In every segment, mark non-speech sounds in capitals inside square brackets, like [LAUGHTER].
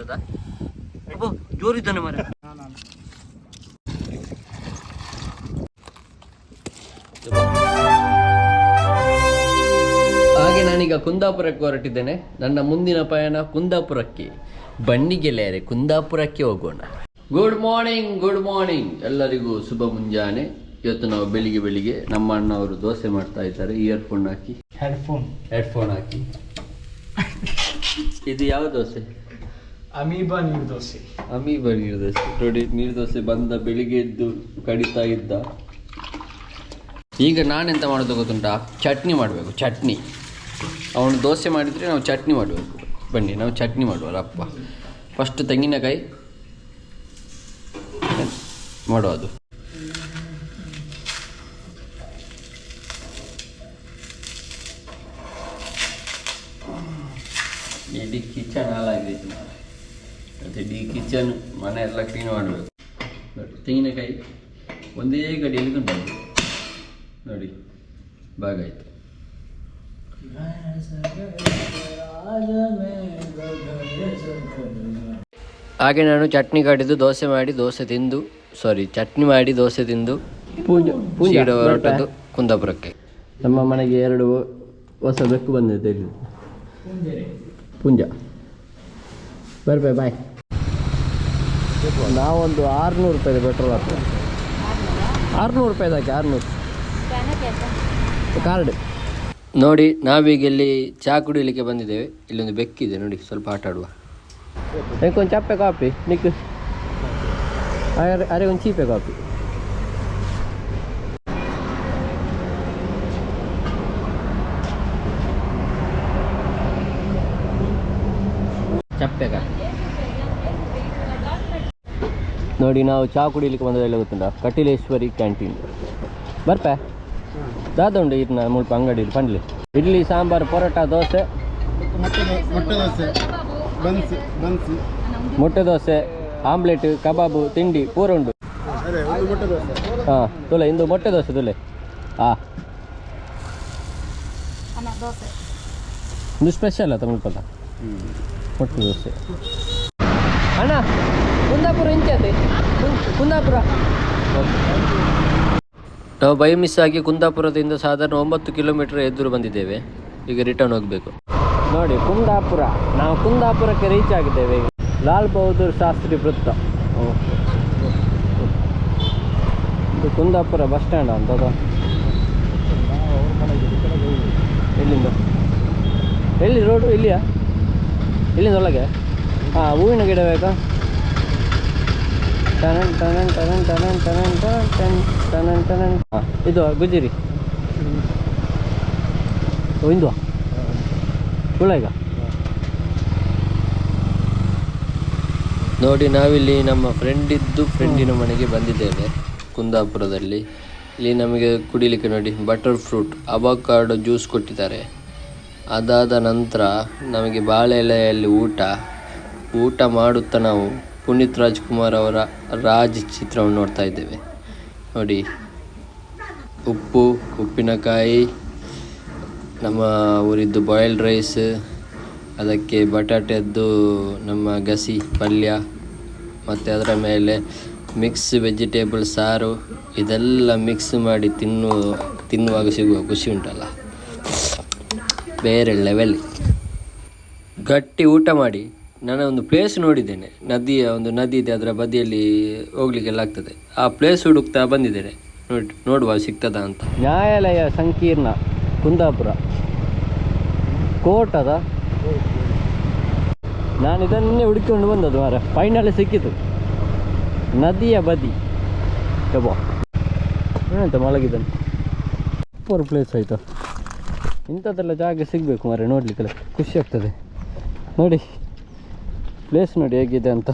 ಬಂದದ? ಜೋರಿದ್ದಾನೆ ಮರ ಹಾಗೆ ನಾನೀಗ ಕುಂದಾಪುರಕ್ಕೆ ಹೊರಟಿದ್ದೇನೆ. ನನ್ನ ಮುಂದಿನ ಪಯಣ ಕುಂದಾಪುರಕ್ಕೆ. ಬನ್ನಿ ಗೆಳೆಯರೆ ಕುಂದಾಪುರಕ್ಕೆ ಹೋಗೋಣ. ಗುಡ್ ಮಾರ್ನಿಂಗ್ ಗುಡ್ ಮಾರ್ನಿಂಗ್ ಎಲ್ಲರಿಗೂ ಶುಭ ಮುಂಜಾನೆ. ಇವತ್ತು ನಾವು ಬೆಳಿಗ್ಗೆ ಬೆಳಿಗ್ಗೆ ನಮ್ಮ ಅಣ್ಣ ಅವರು ದೋಸೆ ಮಾಡ್ತಾ ಇದ್ದಾರೆ. ಇಯರ್ಫೋನ್ ಹಾಕಿ. ಹೆಡ್ಫೋನ್ ಹೆಡ್ಫೋನ್ ಹಾಕಿ. ಇದು ಯಾವ ದೋಸೆ? ಅಮೀಬಾ ನೀರು ದೋಸೆ. ಅಮೀಬ ನೀರು ದೋಸೆ. ನೋಡಿ, ನೀರು ದೋಸೆ ಬಂದ ಬೆಳಿಗ್ಗೆ ಎದ್ದು ಕಡಿತಾ ಇದ್ದ. ಈಗ ನಾನೆಂತ ಮಾಡೋದು ಗೊತ್ತುಂಟ? ಚಟ್ನಿ ಮಾಡಬೇಕು, ಚಟ್ನಿ. ಅವನು ದೋಸೆ ಮಾಡಿದರೆ ನಾವು ಚಟ್ನಿ ಮಾಡಬೇಕು. ಬನ್ನಿ, ನಾವು ಚಟ್ನಿ ಮಾಡುವ ಅಪ್ಪ. ಫಸ್ಟ್ ತೆಂಗಿನಕಾಯಿ. ಅದು. ಇಡೀ ಕಿಚನ್ ಹಾಳಾಗಿದೆ. ಮತ್ತೆ ಇಡೀ ಕಿಚನ್ ಮನೆ ಎಲ್ಲ ಕ್ಲೀನ್ ಮಾಡಬೇಕು. ನೋಡಿ ತೆಂಗಿನಕಾಯಿ ಒಂದೇ ಗಡಿಯಲ್ಲಿ ಕಂಡು ನೋಡಿ ಭಾಗ ಆಯಿತು. ಹಾಗೆ ನಾನು ಚಟ್ನಿ ಕಡಿದು ದೋಸೆ ಮಾಡಿ ದೋಸೆ ತಿಂದು ಸಾರಿ ಚಟ್ನಿ ಮಾಡಿ ದೋಸೆ ತಿಂದು ಪೂಜೆ ಪೂಜೆ ಹೊರಟದ್ದು ಕುಂದಾಪುರಕ್ಕೆ. ನಮ್ಮ ಮನೆಗೆ ಎರಡು ಹೊಸ ಬೆಕ್ಕು ಬಂದಿದೆ ಇಲ್ಲಿ. ಪುಂಜ. ಬರ್ಬೇ ಬಾಯ್ ನಾವೊಂದು ಆರುನೂರು ರೂಪಾಯಿ ಪೆಟ್ರೋಲ್ ಹಾಕ್ತೀವಿ ಆರುನೂರು ರೂಪಾಯಿ ಹಾಕಿ ಆರುನೂರು. ಕಾರ್ಡ್ ನೋಡಿ ನಾವೀಗ ಇಲ್ಲಿ ಚಹಾ ಕುಡಿಲಿಕ್ಕೆ ಬಂದಿದ್ದೇವೆ. ಇಲ್ಲೊಂದು ಬೆಕ್ಕಿದೆ ನೋಡಿ ಸ್ವಲ್ಪ ಆಟ ಆಡುವ. ಒಂದು ಚಪ್ಪೆ ಕಾಫಿ ನಿಕ್ ಅರೆ ಅರೆ ಒಂದು ಚೀಪೆ ಕಾಪಿ. ಚಪ್ಪೆ ಕಾಪಿ. ನೋಡಿ ನಾವು ಚಹಾ ಕುಡಿಲಿಕ್ಕೆ ಬಂದದೆಲ್ಲ ಗೊತ್ತುಂಟ? ಕಟೀಲೇಶ್ವರಿ ಕ್ಯಾಂಟೀನ್. ಬರ್ಪೆ? ದಾದುಂಡು ಇರ್ನ ಮುಲ್ಪ ಅಂಗಡಿ ಪಂಡ್ಲಿ. ಇಡ್ಲಿ ಸಾಂಬಾರು ಪರೋಟ ದೋಸೆ. ಮೊಟ್ಟೆ ಮೊಟ್ಟೆ ದೋಸೆ ಬನ್ಸ್ ಬನ್ಸ್. ಮೊಟ್ಟೆ ದೋಸೆ ಆಮ್ಲೆಟ್ ಕಬಾಬು ತಿಂಡಿ ಪೂರ ಉಂಡು ಹಾ ಒಂದು ಮೊಟ್ಟೆ ದೋಸೆ. ಹಾಂ ತುಲೆ ಇಂದು ಮೊಟ್ಟೆ ದೋಸೆ ತುಲೆ. ಹಾ ಇದು ಸ್ಪೆಷಲ್ ಆತ ಮುಲ್ಪಲ್ಲ ಮೊಟ್ಟೆ ದೋಸೆ. ಅಣ್ಣ! ಕುಂದಾಪುರ ಇಂಚತೆ ಕುಂದಾಪುರ. ನಾವು ಬೈ ಮಿಸ್ ಆಗಿ ಕುಂದಾಪುರದಿಂದ ಸಾಧಾರಣ ಒಂಬತ್ತು ಕಿಲೋಮೀಟರ್ ಎದುರು ಬಂದಿದ್ದೇವೆ. ಈಗ ರಿಟರ್ನ್ ಹೋಗಬೇಕು. ನೋಡಿ ಕುಂದಾಪುರ. ನಾವು ಕುಂದಾಪುರಕ್ಕೆ ರೀಚ್ ಆಗಿದ್ದೇವೆ ಈಗ. ಲಾಲ್ ಬಹದ್ದೂರ್ ಶಾಸ್ತ್ರಿ ವೃತ್ತ. ಇದು ಕುಂದಾಪುರ ಬಸ್ ಸ್ಟ್ಯಾಂಡ್ ಅಂತ ಎಲ್ಲಿಂದ? ಎಲ್ಲಿ ರೋಡು ಇಲ್ಲಿಯಾ? ಇಲ್ಲಿಂದ ಒಳಗೆ? ಹಾಂ ಹೂವಿನ ಗಿಡ ಬೇಕಾ? ಇದು ಗುಜಿರಿ ಓ ಹುಳ ನೋಡಿ, ನಾವಿಲ್ಲಿ ನಮ್ಮ ಫ್ರೆಂಡ್ ಇದ್ದು ಫ್ರೆಂಡಿನ ಮನೆಗೆ ಬಂದಿದ್ದೇವೆ. ಕುಂದಾಪುರದಲ್ಲಿ. ಇಲ್ಲಿ ನಮಗೆ ಕುಡಿಲಿಕ್ಕೆ ನೋಡಿ ಬಟರ್ ಫ್ರೂಟ್ ಅಬಕಾರ್ಡ್ ಜ್ಯೂಸ್ ಕೊಟ್ಟಿದ್ದಾರೆ. ಅದಾದ ನಂತರ ನಮಗೆ ಬಾಳೆ ಎಲೆಯಲ್ಲಿ ಊಟ. ಊಟ ಮಾಡುತ್ತಾ ನಾವು ಪುನೀತ್ ರಾಜ್ಕುಮಾರ್ ಅವರ ರಾಜ್ ಚಿತ್ರವನ್ನು ನೋಡ್ತಾ ಇದ್ದೇವೆ. ನೋಡಿ, ಉಪ್ಪು, ಉಪ್ಪಿನಕಾಯಿ, ನಮ್ಮ ಊರಿದ್ದು ಬಾಯ್ಲ್ಡ್ ರೈಸ್ ಅದಕ್ಕೆ ಬಟಾಟೆದ್ದು ನಮ್ಮ ಗಸಿ ಪಲ್ಯ, ಮತ್ತು ಅದರ ಮೇಲೆ ಮಿಕ್ಸ್ ವೆಜಿಟೇಬಲ್ ಸಾರು, ಇದೆಲ್ಲ ಮಿಕ್ಸ್ ಮಾಡಿ ತಿನ್ನು, ತಿನ್ನುವಾಗ ಸಿಗುವ ಖುಷಿ ಉಂಟಲ್ಲ. ಬೇರೆ ಲೆವೆಲ್ ಗಟ್ಟಿ ಊಟ ಮಾಡಿ. ನಾನು ಒಂದು ಪ್ಲೇಸ್ ನೋಡಿದ್ದೇನೆ. ನದಿಯ ಒಂದು ನದಿ ಇದೆ, ಅದರ ಬದಿಯಲ್ಲಿ ಹೋಗ್ಲಿಕ್ಕೆಲ್ಲ ಆಗ್ತದೆ. ಆ ಪ್ಲೇಸ್ ಹುಡುಕ್ತಾ ಬಂದಿದ್ದೇನೆ. ನೋಡಿ, ನೋಡುವ ಸಿಗ್ತದ ಅಂತ. ನ್ಯಾಯಾಲಯ ಸಂಕೀರ್ಣ, ಕುಂದಾಪುರ. ಕೋರ್ಟ್ ನಾನು ಇದನ್ನೇ ಹುಡುಕಿಕೊಂಡು ಬಂದದ್ದು ಮಾರ ಫೈನಲ್ ಸಿಕ್ಕಿತು. ನದಿಯ ಬದಿ. ಏನಂತ ಮಲಗಿದ್ದಾನೆ? ಸೂಪರ್ ಪ್ಲೇಸ್ ಆಯಿತು. ಇಂಥದ್ದೆಲ್ಲ ಜಾಗ ಸಿಗಬೇಕು ಮಾರೆ ನೋಡಲಿಕ್ಕೆಲ್ಲ ಖುಷಿ ಆಗ್ತದೆ. ನೋಡಿ. ಪ್ಲೇಸ್ ನೋಡಿ ಹೇಗಿದೆ ಅಂತ.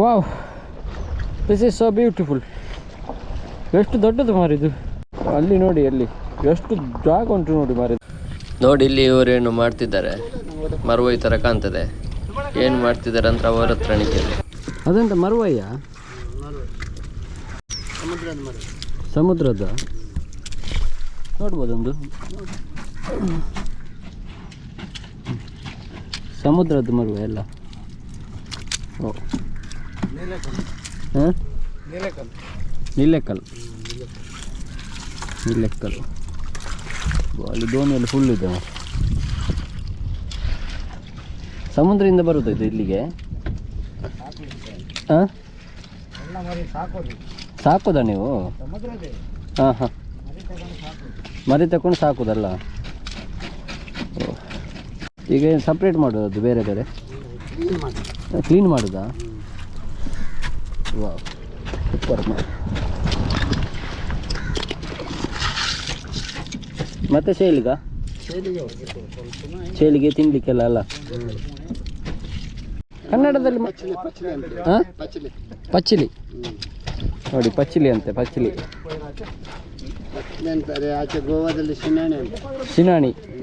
Wow this is so beautiful ಎಷ್ಟು ದೊಡ್ಡದು ಮಾರಿದು ಅಲ್ಲಿ ನೋಡಿ ಅಲ್ಲಿ. ಎಷ್ಟು ಜಾಗ ಉಂಟು ನೋಡಿ ಮಾರಿದು ನೋಡಿ ಇಲ್ಲಿ ಇವರೇನು ಮಾಡ್ತಿದ್ದಾರೆ. ಮರುವೈ ಥರ ಕಾಣ್ತದೆ. ಏನು ಮಾಡ್ತಿದ್ದಾರೆ ಅಂತ ಅವರ ಹತ್ರ ಅದೆಂತ ಅದಂತ ಮರುವಯ್ಯ? ಸಮುದ್ರದ ನೋಡ್ಬೋದು ಸಮುದ್ರದ? ನೋಡ್ಬೋದೊಂದು. ಸಮುದ್ರದ್ದು ಮರುವ ಎಲ್ಲ ಓ. ಹಾಂ? ನೀಲಕಲ್ ಓ, ಅಲ್ಲಿ ದೋಣಿಯಲ್ಲಿ ಫುಲ್ ಇದೆ. ಸಮುದ್ರದಿಂದ ಬರುತ್ತಾ ಇದು ಇಲ್ಲಿಗೆ? ಹಾಂ? ಸಾಕೋದು ನೀವು? ಹಾಂ ಹಾಂ. ಮರಿ ತಗೊಂಡು ಸಾಕೋದಲ್ಲ. ಈಗ ಏನು ಸಪ್ರೇಟ್ ಮಾಡೋದು? ಅದು ಬೇರೆ ಬೇರೆ? ಕ್ಲೀನ್ ಮಾಡಿ ಕ್ಲೀನ್ ಮಾಡೋದಾ? ವಾ ಸೂಪರ್ ಮತ್ತೆ ಶೈಲಿಗ? ಶೈಲಿಗೆ ತಿನ್ಲಿಕ್ಕೆಲ್ಲ ಅಲ್ಲ? ಕನ್ನಡದಲ್ಲಿ ಪಚ್ಚಲಿ. ನೋಡಿ ಪಚ್ಚಿಲಿ ಅಂತೆ ಪಚ್ಚಿಲಿ. ಆಚೆ ಗೋವಾದಲ್ಲಿ ಶಿನಾಣಿ ಮರುವ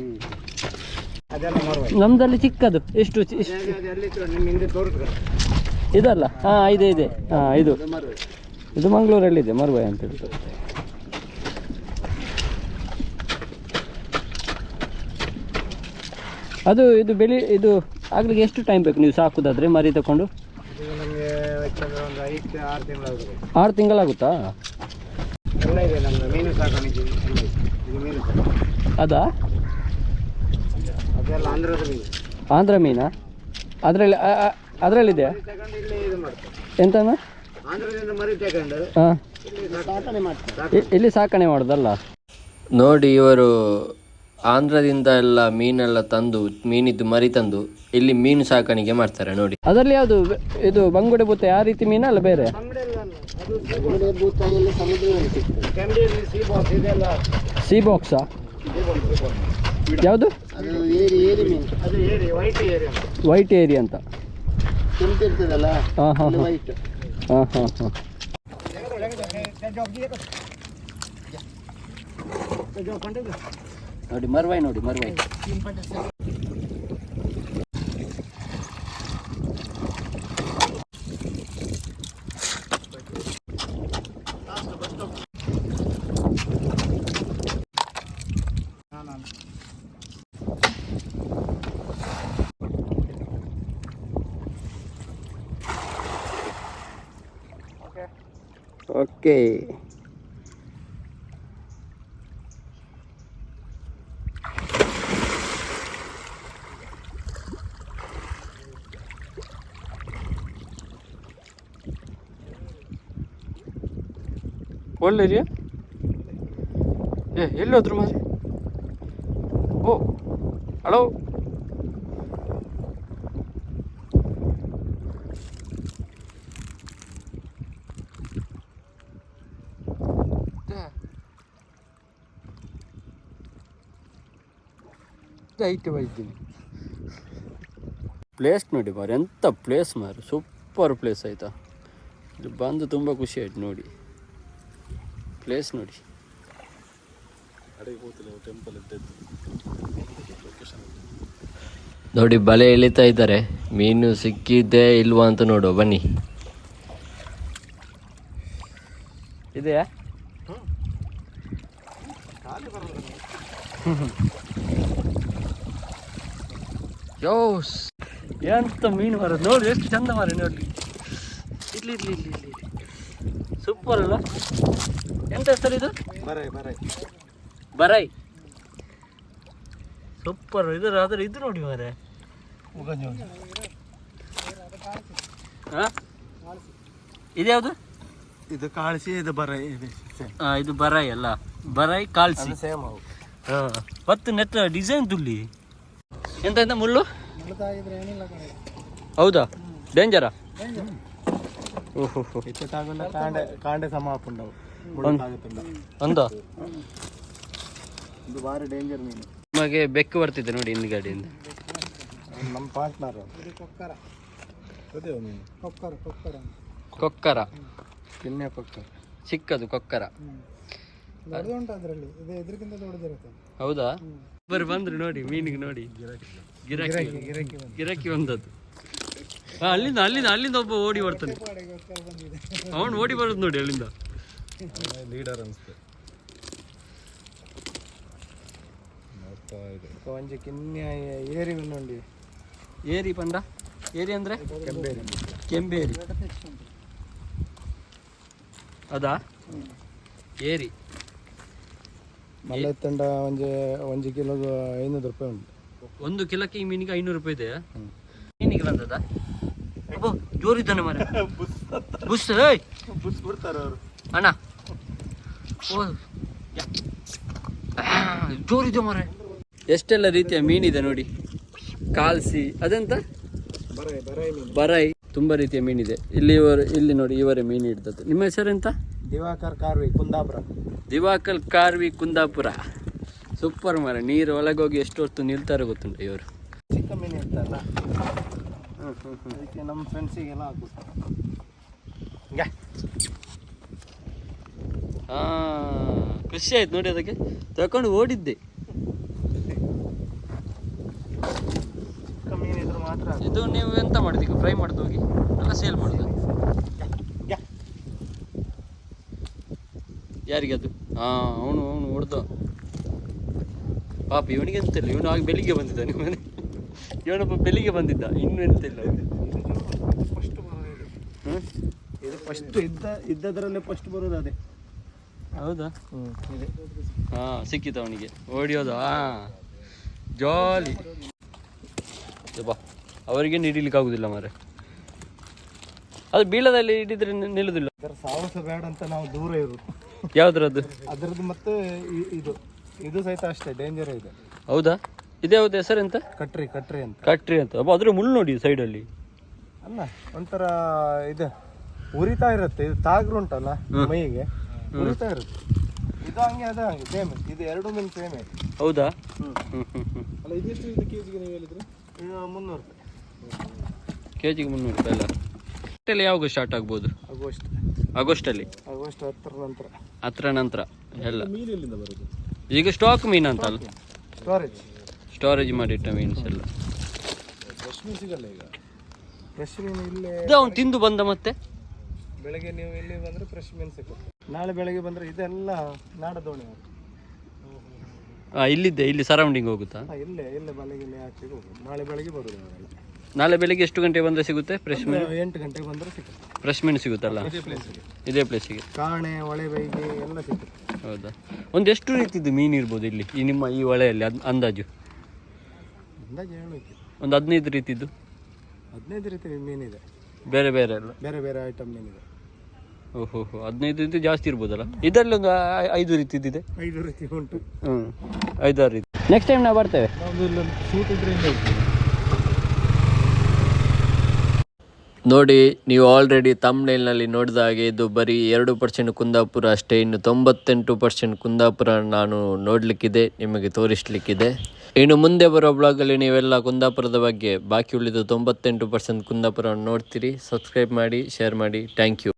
ನಮ್ದಲ್ಲಿ ಚಿಕ್ಕದು. ಎಷ್ಟು ಇದಲ್ಲ? ಹಾ ಇದೆ ಇದೆ. ಹಾ ಇದು. ಅದು ಮಂಗಳೂರಲ್ಲಿ ಇದು ಮಂಗಳೂರಲ್ಲಿದೆ ಮರುವಾಯ ಅಂತ ಹೇಳ್ತಾರೆ ಅದು ಇದು ಬೆಳಿ ಇದು ಆಗ್ಲಿಕ್ಕೆ ಎಷ್ಟು ಟೈಮ್ ಬೇಕು ನೀವು ಸಾಕುದಾದ್ರೆ ಮರಿ ತಗೊಂಡು ಆರು ತಿಂಗಳಾಗುತ್ತಾ. ಆರು ಆಂಧ್ರ ಮೀನಾ? ಅದರಲ್ಲಿ ಅದರಲ್ಲಿದೆ ಎಂತ ಇಲ್ಲಿ ಇದು ಮಾಡ್ತಾರೆ. ಎಂತನ ಆಂಧ್ರದಿಂದ ಮರಿ ತಗೊಂಡು ಹಾಂ. ಇಲ್ಲಿ ಸಾಕಣೆ ಮಾಡ್ತಾರೆ. ಇಲ್ಲಿ ಸಾಕಣೆ ಮಾಡೋದಲ್ಲ? ನೋಡಿ ಇವರು ಆಂಧ್ರದಿಂದ ಎಲ್ಲ ಮೀನೆಲ್ಲ ತಂದು ಮೀನಿದ್ದು ಮರಿ ತಂದು ಇಲ್ಲಿ ಮೀನು ಸಾಕಾಣಿಕೆ ಮಾಡ್ತಾರೆ ನೋಡಿ. ಅದರಲ್ಲಿ ಯಾವುದು ಇದು ಬಂಗುಡೆ ಬೂತ ಯಾವ ರೀತಿ ಮೀನ ಅಲ್ಲ ಬೇರೆ? ಸಿ ಬಾಕ್ಸಾ ಯಾವುದು? ಅದು ಏರಿ ಏರಿ ಮೀನು. ಅದು ಏರಿ ವೈಟ್ ಏರಿ ಅಂತ. ಹಾಂ ಹಾಂ ಹಾಂ. ವೈಟ್ ಹಾಂ ಹಾಂ ಹಾಂ. ನೋಡಿ ಮರ್ವಾಯಿ ನೋಡಿ ಮರ್ವಾಯಿ. ಓಕೆ ಒಳ್ಳೆ ಇದೆಯಾ ಏ ಎಲ್ಲಿ ಹೋದ್ರು ಮಾರೆ ಓ ಹಲೋ ಹೈಟ್ ಬೈದ್ದೀನಿ ಪ್ಲೇಸ್ ನೋಡಿ ಮಾರು ಎಂಥ ಪ್ಲೇಸ್ ಮಾರು ಸೂಪರ್ ಪ್ಲೇಸ್ ಆಯಿತಾ? ಇದು ಬಂದು ತುಂಬ ಖುಷಿ ಆಯ್ತು ನೋಡಿ. ಪ್ಲೇಸ್ ನೋಡಿ. ನೋಡಿ ಬಲೆ ಇಳಿತಾ ಇದ್ದಾರೆ. ಮೀನು ಸಿಕ್ಕಿದ್ದೇ ಇಲ್ವಾ ಅಂತ ನೋಡು ಬನ್ನಿ. ಇದೆಯಾ? [LAUGHS] ಯೋಸ್ ಎಂತ ಮೀನು ಬರೋದು ನೋಡಿ ಎಷ್ಟು ಚಂದ ಮಾರೆ ನೋಡಿ. ಇರ್ಲಿ ಇರ್ಲಿ ಇರ್ಲಿ ಇರ್ಲಿ. ಸೂಪರ್ ಅಲ್ಲ. ಎಂತ ಹೆಸರು ಇದು? ಬರೈ ಬರೈ. ಬರೈ. ಸೂಪರ್ ಇದು ಅದರ ಇದು ನೋಡಿ ಮಾರೆ ಹಾ? ಇದ್ಯಾವುದು? ಇದು ಕಾಳಿಸಿ ಇದು ಬರೈ ಆ, ಇದು ಬರೈ ಅಲ್ಲ. ಬರೈ ಕಾಳಿಸಿ. ಸೇಮ್ ಹಾ. ಮತ್ತು ನೆಟ್ ಡಿಸೈನ್ ತುಲ್ಲಿ. ಎಂತ ಎಂತ ಮುಳ್ಳು? ಹೌದಾ? ಡೇಂಜರಾ? ಓಹೋ ಕಾಂಡೆ ಭಾರಿ ಡೇಂಜರ್ ಮೀನು ನಮಗೆ ಬೆಕ್ಕು ಬರ್ತಿದೆ ನೋಡಿ ಹಿಂದ್ಗಡೆಯಿಂದ. ನಮ್ಮ ಪಾರ್ಟ್ನರ್ ಕೊಕ್ಕರ ಕೊಕ್ಕರ. ಕೊಕ್ಕರ. ಚಿಕ್ಕದು ಕೊಕ್ಕರ. ಹೌದಾ? ಬರ್ ಬಂದ್ರು ನೋಡಿ ಮೀನಿಗೆ ನೋಡಿ. ಗಿರಾಕಿ. ಗಿರಕಿ ಗಿರಾಕಿ ಬಂದದ್ದು. ಹಾ ಅಲ್ಲಿಂದ ಅಲ್ಲಿಂದ ಅಲ್ಲಿಂದ ಒಬ್ಬ ಓಡಿ ಬರ್ತಾನೆ. ಅವನು ಓಡಿ ಬರೋದು ನೋಡಿ ಅಲ್ಲಿಂದ. ಲೀಡರ್ ಅನ್ಸುತ್ತೆ. ಕಿನ್ನೆ ಏರಿ ಬಂದ ಏರಿ ಅಂದ್ರೆ ಏರಿ ಅಂದರೆ? ಕೆಂಬೇರಿ. ಅದಾ? ಏರಿ. ಮಲ್ಲೆ ತಂಡ ಒಂದು ಒಂಜಿ ಕಿಲೋ ಐನೂರು ರೂಪಾಯಿ ಉಂಟು. ಒಂದು ಕಿಲೋಕ್ಕೆ ಈ ಮೀನಿಗೆ ಐನೂರು ರೂಪಾಯಿ ಇದೆ ಮೀನಿಗೆ ಬಂದದ? ಅಬ್ಬೋ ಜೋರಿದ್ದಾನೆ ಮರ ಬುಸ್. ಏಯ್. ಬುಸ್ ಬಿಡ್ತಾರೆ ಅವರು. ಅಣ್ಣ. ಓ ಜೋರಿದೆ ಮರ. ಎಷ್ಟೆಲ್ಲ ರೀತಿಯ ಮೀನಿದೆ ನೋಡಿ. ಕಾಲ್ಸಿ ಅದೆಂತ? ಬರೇ. ಬರೇ ಮೀನು ಬರೈ ತುಂಬ ರೀತಿಯ ಮೀನಿದೆ. ಇಲ್ಲಿ ಇವರು ಇಲ್ಲಿ ನೋಡಿ ಇವರೇ ಮೀನು ಹಿಡ್ದದ್ದು. ನಿಮ್ಮ ಹೆಸರು ಎಂತ ದಿವಾಕರ್ ಕಾರ್ವಿ ಕುಂದಾಪುರ. ದಿವಾಕಲ್ ಕಾರ್ವಿ ಕುಂದಾಪುರ. ಸೂಪರ್ ಮರ ನೀರು ಒಳಗೋಗಿ ಎಷ್ಟು ಹೊತ್ತು ನಿಲ್ತಾರೆ ಗೊತ್ತುಂಟು ಇವರು. ಚಿಕ್ಕ ಮೀನು ಇರ್ತಲ್ಲ ಅದಕ್ಕೆ ನಮ್ಮ ಫ್ರೆಂಡ್ಸಿಗೆಲ್ಲ ಹಾಕುತ್ತೆ ಹಾಂ ಖುಷಿ ಆಯ್ತು ನೋಡಿ ಅದಕ್ಕೆ. ತಕೊಂಡು ಓಡಿದ್ದೆ. ಇದು ನೀವು ಎಂತ ಮಾಡಿದೀಗ ಫ್ರೈ ಮಾಡಿದ ಹೋಗಿ? ಅಲ್ಲ ಸೇಲ್ ಮಾಡೋದು? ಹಿಂಗೆ. ಹಾ ಅವನು ಅವನು ಹೊಡೆದ. ಪಾಪ ಇವನಿಗೆ ಎಂತ ಇಲ್ಲ ಇವನು ಆಗ ಬೆಳಿಗ್ಗೆ ಬಂದಿದ್ದ ನಿಮ್ಮ ಮನೆ. ಇವನೊಬ್ಬ ಬೆಳಿಗ್ಗೆ ಬಂದಿದ್ದ. ಇನ್ನು ಎಂತ ಇಲ್ಲ ಇದು. ಫಸ್ಟ್ ಇದ್ದ ಇದ್ದದರಲ್ಲೇ ಫಸ್ಟ್ ಬರೋದು ಅದೇ. ಹೌದಾ? ಹಾ ಸಿಕ್ಕಿತು ಅವನಿಗೆ. ಓಡಿಯೋದು ಹಾ. ಜಾಲಿ. ಬಾ. ಅವರಿಗೆ ಹಿಡಿಲಿಕ್ಕೆ ಆಗುದಿಲ್ಲ ಮಾರೆ ಅದು ಬೀಳದಲ್ಲಿ ಹಿಡಿದ್ರೆ ನಿಲ್ಲುದಿಲ್ಲ. ಬೇಡ ಅಂತ ನಾವು ದೂರ ಇರೋದು. ಯಾವ್ದ್ರದ್ದು? ಅದ್ರದ್ದು ಮತ್ತೆ ಇ- ಇದು. ಇದು ಸಹಿತ ಅಷ್ಟೇ ಡೇಂಜರ್ ಇದೆ. ಹೌದಾ? ಇದೇ ಯಾವ್ದು ಹೆಸರೆಂತ ಕಟ್ರಿ ಕಟ್ರಿ ಅಂತ. ಕಟ್ರಿ ಅಂತ. ಅಬ್ಬ ಅದ್ರ ಮುಳ್ಳು ನೋಡಿ ಸೈಡಲ್ಲಿ. ಅಲ್ಲ ಒಂಥರ ಇದು ಉರಿತಾ ಇರುತ್ತೆ. ಇದು ತಾಗ್ರು ಉಂಟಲ್ಲ ಮೈಗೆ. ಉರಿತಾ ಇರುತ್ತೆ. ಇದು ಹಂಗೆ ಅದೇ ಹಂಗೆ ಸೇಮ್ ಇದು ಎರಡು ಮೀನು ಸೇಮ್ ಹೌದಾ? ಹ್ಮ್. ಹ್ಮ್ ಹ್ಮ್ ಹ್ಮ್. ಅಲ್ಲ ಇದೆಷ್ಟು ಇದು ಕೆ ಜಿಗೆ ನೀವು ಹೇಳಿದ್ರೆ? ಇದು ಮುನ್ನೂರು ರೂಪಾಯಿ. ಕೆ ಜಿಗೆ ಮುನ್ನೂರು ರೂಪಾಯಿ ಅಲ್ಲ. ಎಲ್ಲ ಯಾವಾಗ ಸ್ಟಾರ್ಟ್ ಆಗ್ಬೋದು? ಆಗಸ್ಟ್. ಆಗಸ್ಟಲ್ಲಿ? ಆಗೋಸ್ಟ್ ಹತ್ತರ ನಂತರ. ಹತ್ರ ನಂತರ ಎಲ್ಲ. ಈಗ ಸ್ಟಾಕ್ ಮೀನು ಅಂತ ಅಲ್ಲ ಸ್ಟೋರೇಜ್ ಸ್ಟೋರೇಜ್ ಮಾಡಿಟ್ಟ ಮೀನ್ಸ್ ಎಲ್ಲ. ಫ್ರೆಶ್ ಮೀನು ಸಿಗಲ್ಲ ಈಗ? ಫ್ರೆಶ್ ಮೀನು ಇಲ್ಲೇ ಇದು ಅವ್ನು ತಿಂದು ಬಂದ ಮತ್ತೆ? ಬೆಳಗ್ಗೆ ನೀವು ಇಲ್ಲಿ ಬಂದರೆ ಫ್ರೆಶ್ ಮೀನು ಸಿಗುತ್ತೆ. ನಾಳೆ ಬೆಳಗ್ಗೆ ಬಂದರೆ ಇದೆಲ್ಲ ನಾಡ ದೋಣಿ. ಆ, ಇಲ್ಲಿದ್ದೆ ಇಲ್ಲಿ ಸರೌಂಡಿಂಗ್ ಹೋಗುತ್ತಾ? ಇಲ್ಲೇ ಇಲ್ಲೇ ಬಲಗಿಲ್ಲ ಆಚೆಗೆ ಹೋಗುದು. ನಾಳೆ ಬೆಳಗ್ಗೆ ಬರುದು ನಾವೆಲ್ಲ. ನಾಳೆ ಬೆಳಿಗ್ಗೆ ಎಷ್ಟು ಗಂಟೆ ಬಂದರೆ ಸಿಗುತ್ತೆ? ಫ್ರೆಶ್ ಮೀನು ಎಂಟು ಗಂಟೆಗೆ ಬಂದರೆ ಸಿಗುತ್ತೆ. ಫ್ರೆಶ್ ಮೀನು ಸಿಗುತ್ತಲ್ಲ? ಇದೇ ಪ್ಲೇಸಿಗೆ ಇದೇ ಕಾಣೆ ಹೊಳೆ ಬೈಗೆ ಎಲ್ಲ ಸಿಗುತ್ತೆ. ಹೌದಾ? ಒಂದು ಎಷ್ಟು ರೀತಿದ್ದು ಮೀನು ಇರ್ಬೋದು ಇಲ್ಲಿ ಈ ನಿಮ್ಮ ಈ ಹೊಳೆಯಲ್ಲಿ ಅದ್- ಅಂದಾಜು? ಅಂದಾಜು ಹೇಳಬೇಕು ಒಂದು ಹದಿನೈದು ರೀತಿದ್ದು? ಹದಿನೈದು ರೀತಿ ಮೀನಿದೆ. ಬೇರೆ ಬೇರೆ ಎಲ್ಲ ಬೇರೆ ಬೇರೆ ಐಟಮ್ ಮೀನಿದೆ. ಓಹೋ ಹೋ ಹದಿನೈದು ರೀತಿ ಜಾಸ್ತಿ ಇರ್ಬೋದಲ್ಲ? ಇದರಲ್ಲಿ ಒಂದು ಐ- ಐದು ರೀತಿದ್ದಿದೆ? ಐದು ರೀತಿ ಉಂಟು. ಹ್ಞೂ ಐದಾರು ರೀತಿ. ನೆಕ್ಸ್ಟ್ ಟೈಮ್ ನಾವು ಬರ್ತೇವೆ. ನಮ್ಮದು ಇಲ್ಲೊಂದು ಶೂಟ್ ಇದ್ರೆ ನೋಡಿ, ನೀವು ಆಲ್ರೆಡಿ ತಮ್ನೇಲ್ನಲ್ಲಿ ನೋಡಿದ ಹಾಗೆ ಇದು ಬರೀ ಎರಡು ಪರ್ಸೆಂಟ್ ಕುಂದಾಪುರ ಅಷ್ಟೇ, ಇನ್ನು ತೊಂಬತ್ತೆಂಟು ಪರ್ಸೆಂಟ್ ಕುಂದಾಪುರ ನಾನು ನೋಡಲಿಕ್ಕಿದೆ, ನಿಮಗೆ ತೋರಿಸಲಿಕ್ಕಿದೆ. ಇನ್ನು ಮುಂದೆ ಬರೋ ಬ್ಲಾಗಲ್ಲಿ ನೀವೆಲ್ಲ ಕುಂದಾಪುರದ ಬಗ್ಗೆ, ಬಾಕಿ ಉಳಿದು ತೊಂಬತ್ತೆಂಟು ಪರ್ಸೆಂಟ್ ಕುಂದಾಪುರ ನೋಡ್ತೀರಿ. ಸಬ್ಸ್ಕ್ರೈಬ್ ಮಾಡಿ ಶೇರ್ ಮಾಡಿ. Thank you